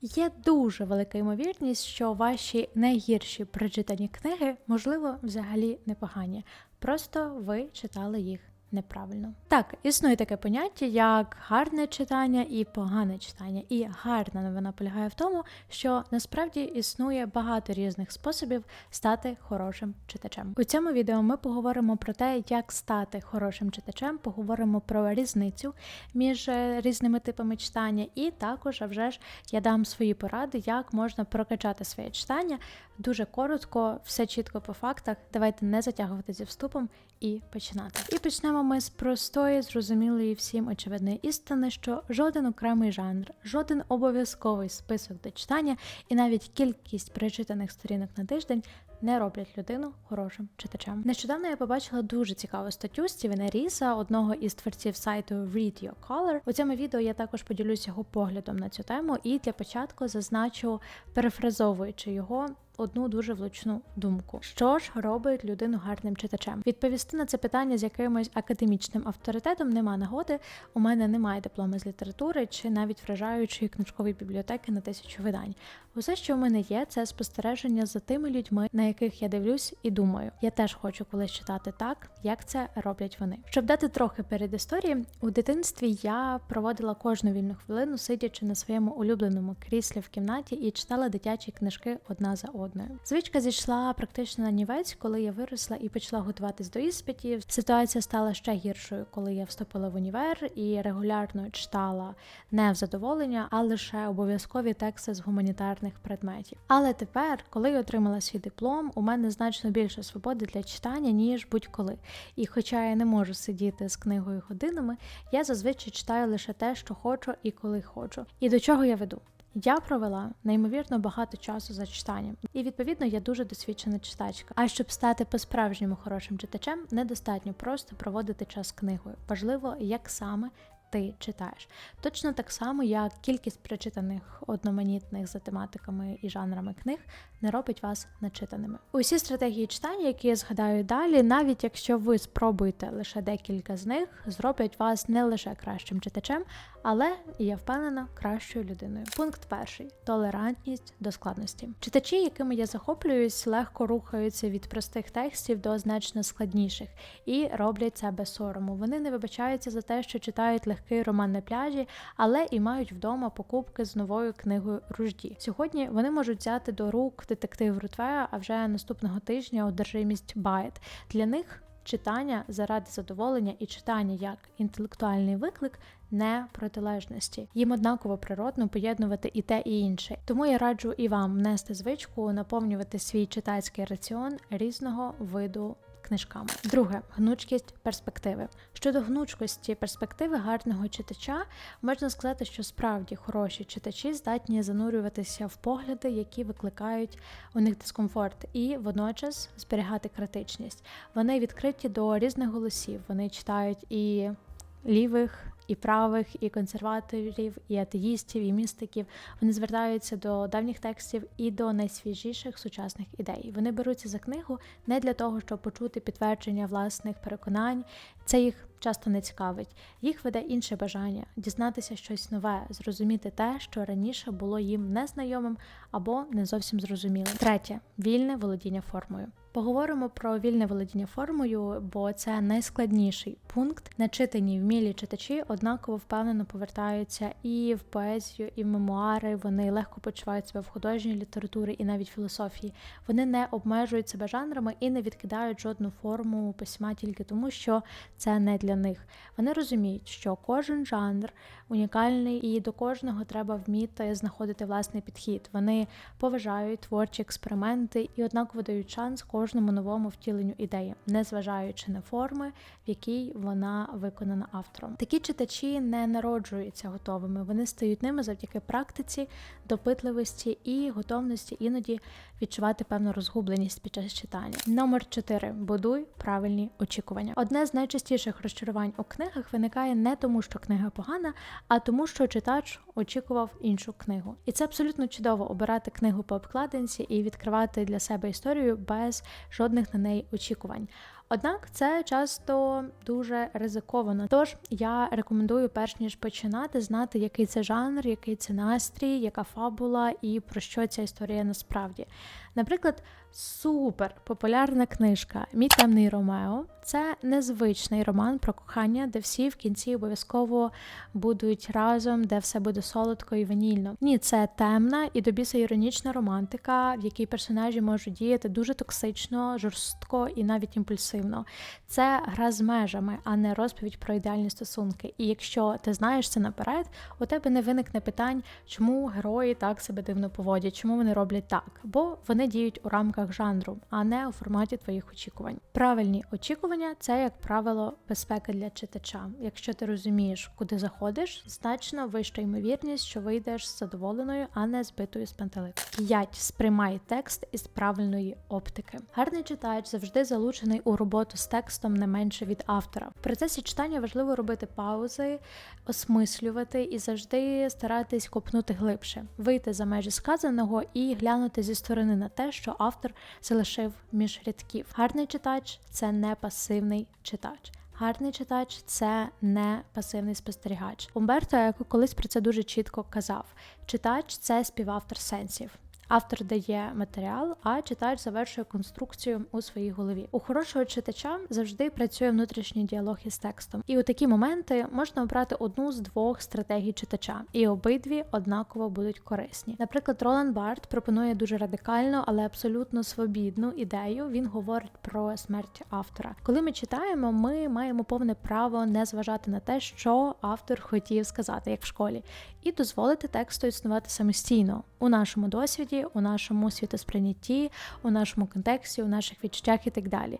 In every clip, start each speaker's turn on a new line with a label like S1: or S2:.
S1: Є дуже велика ймовірність, що ваші найгірші прочитані книги, можливо, взагалі непогані. Просто ви читали їх неправильно. Так, існує таке поняття, як гарне читання і погане читання. І гарна новина полягає в тому, що насправді існує багато різних способів стати хорошим читачем. У цьому відео ми поговоримо про те, як стати хорошим читачем, поговоримо про різницю між е, різними типами читання, і також, а вже ж, я дам свої поради, як можна прокачати своє читання. Дуже коротко, все чітко по фактах. Давайте не затягувати зі вступом і починати. І почнемо ми з простої, зрозумілої всім очевидної істини, що жоден окремий жанр, жоден обов'язковий список до читання і навіть кількість прочитаних сторінок на тиждень не роблять людину хорошим читачем. Нещодавно я побачила дуже цікаву статтю Стівена Ріса, одного із творців сайту Read Your Color. У цьому відео я також поділюся його поглядом на цю тему, і для початку зазначу, перефразовуючи його. Одну дуже влучну думку, що ж робить людину гарним читачем. Відповісти на це питання з якимось академічним авторитетом нема нагоди. У мене немає диплома з літератури чи навіть вражаючої книжкової бібліотеки на тисячу видань. Усе, що в мене є, це спостереження за тими людьми, на яких я дивлюсь і думаю. Я теж хочу колись читати так, як це роблять вони. Щоб дати трохи перед історії, у дитинстві я проводила кожну вільну хвилину, сидячи на своєму улюбленому кріслі в кімнаті і читала дитячі книжки одна за одною. Звичка зійшла практично на нівець, коли я виросла і почала готуватись до іспитів. Ситуація стала ще гіршою, коли я вступила в універ і регулярно читала не в задоволення, а лише обов'язкові тексти з гуманітарних предметів. Але тепер, коли я отримала свій диплом, у мене значно більше свободи для читання, ніж будь-коли. І хоча я не можу сидіти з книгою годинами, я зазвичай читаю лише те, що хочу і коли хочу. І до чого я веду? Я провела неймовірно багато часу за читанням, і відповідно я дуже досвідчена читачка. А щоб стати по-справжньому хорошим читачем, недостатньо просто проводити час книгою. Важливо, як саме ти читаєш. Точно так само, як кількість прочитаних одноманітних за тематиками і жанрами книг не робить вас начитаними. Усі стратегії читання, які я згадаю далі, навіть якщо ви спробуєте лише декілька з них, зроблять вас не лише кращим читачем, але я впевнена кращою людиною. Пункт перший толерантність до складності. Читачі, якими я захоплююсь, легко рухаються від простих текстів до значно складніших і роблять це без сорому. Вони не вибачаються за те, що читають легкий роман на пляжі, але і мають вдома покупки з новою книгою ружді. Сьогодні вони можуть взяти до рук детектив Рутвея, а вже наступного тижня одержимість Байт. Для них читання заради задоволення і читання як інтелектуальний виклик не протилежності. Їм однаково природно поєднувати і те, і інше. Тому я раджу і вам внести звичку наповнювати свій читацький раціон різного виду. Книжками. Друге гнучкість перспективи. Щодо гнучкості перспективи гарного читача, можна сказати, що справді хороші читачі здатні занурюватися в погляди, які викликають у них дискомфорт, і водночас зберігати критичність. Вони відкриті до різних голосів. Вони читають і лівих і правих, і консерваторів, і атеїстів, і містиків. Вони звертаються до давніх текстів і до найсвіжіших сучасних ідей. Вони беруться за книгу не для того, щоб почути підтвердження власних переконань. Це їх часто не цікавить. Їх веде інше бажання дізнатися щось нове, зрозуміти те, що раніше було їм незнайомим або не зовсім зрозумілим. Третє вільне володіння формою. Поговоримо про вільне володіння формою, бо це найскладніший пункт. Начитані вмілі читачі однаково впевнено повертаються і в поезію, і в мемуари. Вони легко почувають себе в художній літературі і навіть філософії. Вони не обмежують себе жанрами і не відкидають жодну форму письма тільки тому, що це не для них. Вони розуміють, що кожен жанр унікальний і до кожного треба вміти знаходити власний підхід. Вони поважають творчі експерименти і однаково дають шанс кожному новому втіленню ідеї, незважаючи на форми, в якій вона виконана автором. Такі читачі не народжуються готовими, вони стають ними завдяки практиці, допитливості і готовності іноді відчувати певну розгубленість під час читання. Номер 4. будуй правильні очікування. Одне з найчастіших розчарувань у книгах виникає не тому, що книга погана, а тому, що читач очікував іншу книгу. І це абсолютно чудово обирати книгу по обкладинці і відкривати для себе історію без жодних на неї очікувань. Однак це часто дуже ризиковано. Тож я рекомендую, перш ніж починати, знати, який це жанр, який це настрій, яка фабула і про що ця історія насправді. Наприклад, супер популярна книжка Мій темний Ромео це незвичний роман про кохання, де всі в кінці обов'язково будуть разом, де все буде солодко і ванільно. Ні, це темна і до біса іронічна романтика, в якій персонажі можуть діяти дуже токсично, жорстко і навіть імпульсивно. Це гра з межами, а не розповідь про ідеальні стосунки. І якщо ти знаєш це наперед, у тебе не виникне питань, чому герої так себе дивно поводять, чому вони роблять так, бо вони діють у рамках жанру, а не у форматі твоїх очікувань. Правильні очікування це, як правило, безпека для читача. Якщо ти розумієш, куди заходиш, значно вища ймовірність, що вийдеш з задоволеною, а не збитою з пантелику. 5. сприймай текст із правильної оптики. Гарний читач завжди залучений у роботу з текстом не менше від автора. В процесі читання важливо робити паузи, осмислювати і завжди старатись копнути глибше, вийти за межі сказаного і глянути зі сторони на те, що автор залишив між рядків. Гарний читач це не пасивний читач. Гарний читач це не пасивний спостерігач. Умберто колись про це дуже чітко казав: читач це співавтор сенсів. Автор дає матеріал, а читач завершує конструкцію у своїй голові. У хорошого читача завжди працює внутрішній діалог із текстом, і у такі моменти можна обрати одну з двох стратегій читача, і обидві однаково будуть корисні. Наприклад, Ролан Барт пропонує дуже радикальну, але абсолютно свобідну ідею. Він говорить про смерть автора. Коли ми читаємо, ми маємо повне право не зважати на те, що автор хотів сказати, як в школі, і дозволити тексту існувати самостійно у нашому досвіді у нашому світосприйнятті, у нашому контексті, у наших відчуттях і так далі.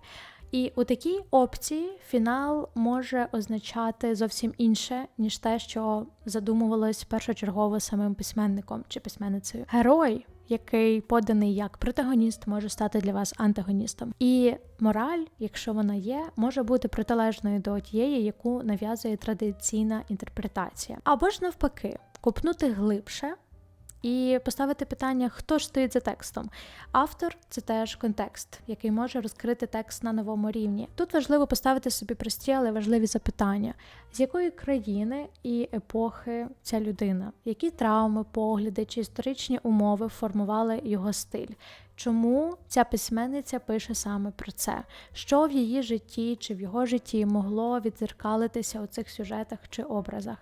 S1: І у такій опції фінал може означати зовсім інше, ніж те, що задумувалось першочергово самим письменником чи письменницею. Герой, який поданий як протагоніст, може стати для вас антагоністом. І мораль, якщо вона є, може бути протилежною до тієї, яку нав'язує традиційна інтерпретація, або ж навпаки, купнути глибше і поставити питання, хто ж стоїть за текстом. Автор це теж контекст, який може розкрити текст на новому рівні. Тут важливо поставити собі прості, але важливі запитання, з якої країни і епохи ця людина, які травми, погляди чи історичні умови формували його стиль. Чому ця письменниця пише саме про це? Що в її житті чи в його житті могло відзеркалитися у цих сюжетах чи образах?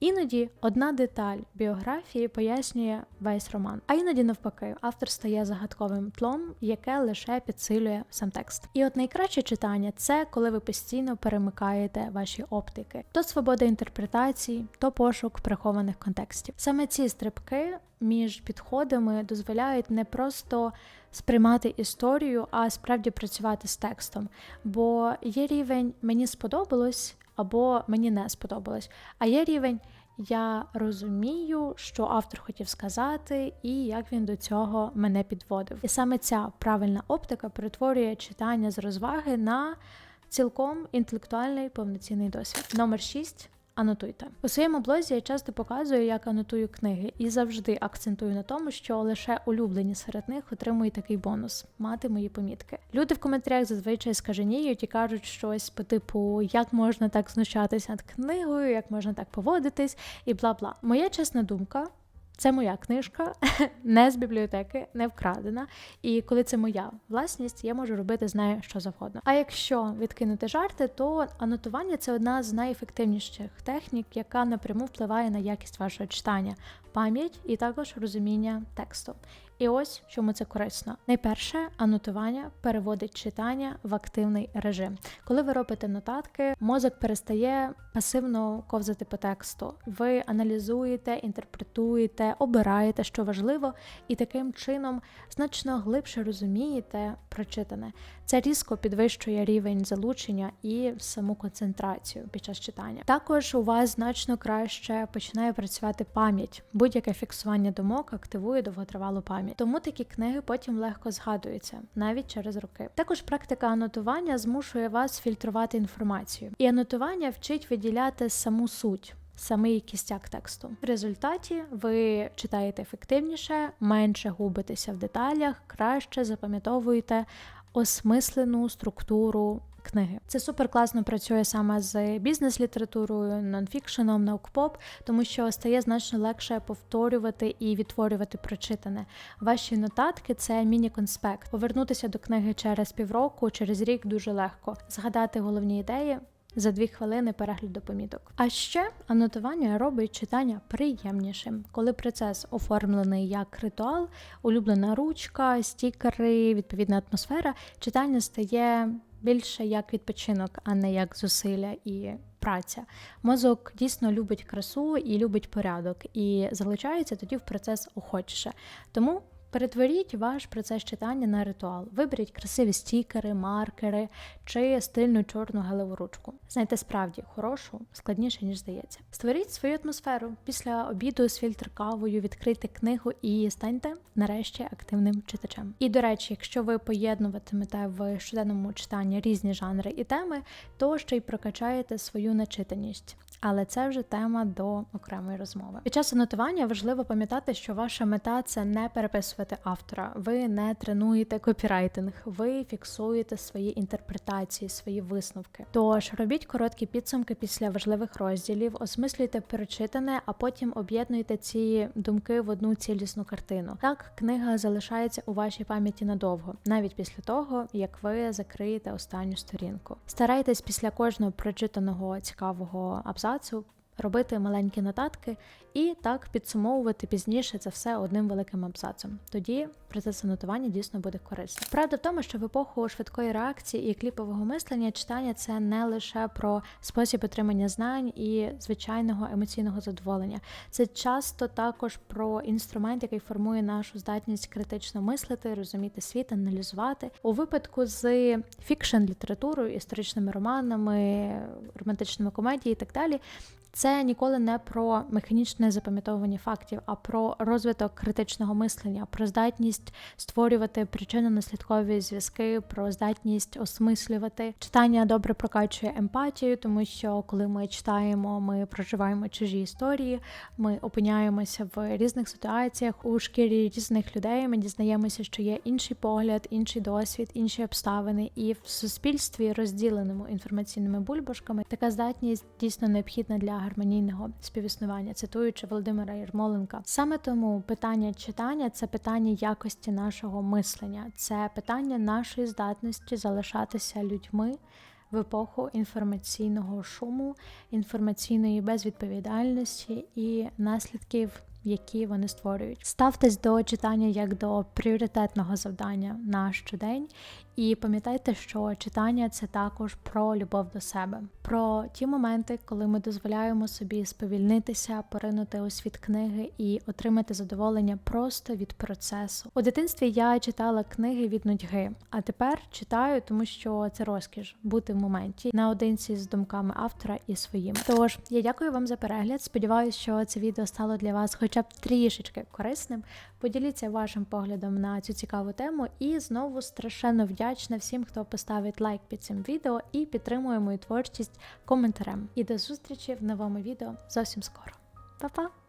S1: Іноді одна деталь біографії пояснює весь роман, а іноді навпаки, автор стає загадковим тлом, яке лише підсилює сам текст. І от найкраще читання це коли ви постійно перемикаєте ваші оптики, то свобода інтерпретації, то пошук прихованих контекстів. Саме ці стрибки між підходами дозволяють не просто сприймати історію, а справді працювати з текстом. Бо є рівень мені сподобалось або мені не сподобалось. А є рівень. Я розумію, що автор хотів сказати, і як він до цього мене підводив. І саме ця правильна оптика перетворює читання з розваги на цілком інтелектуальний повноцінний досвід. Номер 6 Анотуйте у своєму блозі. Я часто показую, як анотую книги, і завжди акцентую на тому, що лише улюблені серед них отримують такий бонус мати мої помітки. Люди в коментарях зазвичай скаженіють і кажуть щось по типу, як можна так знущатися над книгою, як можна так поводитись, і бла бла. Моя чесна думка. Це моя книжка, не з бібліотеки, не вкрадена. І коли це моя власність, я можу робити з нею що завгодно. А якщо відкинути жарти, то анотування це одна з найефективніших технік, яка напряму впливає на якість вашого читання, пам'ять і також розуміння тексту. І ось чому це корисно. Найперше, анотування переводить читання в активний режим. Коли ви робите нотатки, мозок перестає пасивно ковзати по тексту. Ви аналізуєте, інтерпретуєте, обираєте, що важливо, і таким чином значно глибше розумієте прочитане. Це різко підвищує рівень залучення і саму концентрацію під час читання. Також у вас значно краще починає працювати пам'ять. Будь-яке фіксування думок активує довготривалу пам'ять. Тому такі книги потім легко згадуються, навіть через роки. Також практика анотування змушує вас фільтрувати інформацію, і анотування вчить виділяти саму суть. Самий кістяк тексту. В результаті ви читаєте ефективніше, менше губитеся в деталях, краще запам'ятовуєте осмислену структуру книги. Це супер класно працює саме з бізнес-літературою, нонфікшеном, наукпоп, тому що стає значно легше повторювати і відтворювати прочитане. Ваші нотатки це міні-конспект. Повернутися до книги через півроку, через рік дуже легко. Згадати головні ідеї. За дві хвилини перегляду поміток. А ще анотування робить читання приємнішим, коли процес оформлений як ритуал, улюблена ручка, стікери, відповідна атмосфера, читання стає більше як відпочинок, а не як зусилля і праця. Мозок дійсно любить красу і любить порядок, і залучається тоді в процес охочіше. Тому Перетворіть ваш процес читання на ритуал. Виберіть красиві стікери, маркери чи стильну чорну гелеву ручку. Знайте справді хорошу, складніше, ніж здається. Створіть свою атмосферу. Після обіду з фільтр кавою, відкрийте книгу і станьте нарешті активним читачем. І до речі, якщо ви поєднуватимете в щоденному читанні різні жанри і теми, то ще й прокачаєте свою начитаність. Але це вже тема до окремої розмови. Під час анотування важливо пам'ятати, що ваша мета це не переписувати автора. Ви не тренуєте копірайтинг, ви фіксуєте свої інтерпретації, свої висновки. Тож робіть короткі підсумки після важливих розділів, осмислюйте перечитане, а потім об'єднуйте ці думки в одну цілісну картину. Так книга залишається у вашій пам'яті надовго, навіть після того, як ви закриєте останню сторінку. Старайтесь після кожного прочитаного цікавого абзацу абзацу, робити маленькі нотатки і так підсумовувати пізніше це все одним великим абзацом. Тоді процес анотування дійсно буде корисним. Правда в тому, що в епоху швидкої реакції і кліпового мислення читання це не лише про спосіб отримання знань і звичайного емоційного задоволення. Це часто також про інструмент, який формує нашу здатність критично мислити, розуміти світ, аналізувати у випадку з фікшн літературою, історичними романами, романтичними комедіями і так далі. Це ніколи не про механічне запам'ятовування фактів, а про розвиток критичного мислення, про здатність створювати причинно-наслідкові зв'язки, про здатність осмислювати. Читання добре прокачує емпатію, тому що коли ми читаємо, ми проживаємо чужі історії, ми опиняємося в різних ситуаціях у шкірі різних людей. Ми дізнаємося, що є інший погляд, інший досвід, інші обставини, і в суспільстві, розділеному інформаційними бульбашками, така здатність дійсно необхідна для гармонійного співіснування, цитуючи Володимира Єрмоленка. Саме тому питання читання це питання якості нашого мислення, це питання нашої здатності залишатися людьми. В епоху інформаційного шуму, інформаційної безвідповідальності і наслідків які вони створюють. Ставтесь до читання як до пріоритетного завдання на щодень, і пам'ятайте, що читання це також про любов до себе, про ті моменти, коли ми дозволяємо собі сповільнитися, поринути у світ книги і отримати задоволення просто від процесу. У дитинстві я читала книги від нудьги, а тепер читаю, тому що це розкіш бути в моменті наодинці з думками автора і своїми. Тож я дякую вам за перегляд. Сподіваюся, що це відео стало для вас хоч хоча б трішечки корисним. Поділіться вашим поглядом на цю цікаву тему. І знову страшенно вдячна всім, хто поставить лайк під цим відео і підтримує мою творчість коментарем. І до зустрічі в новому відео зовсім скоро. Па-па!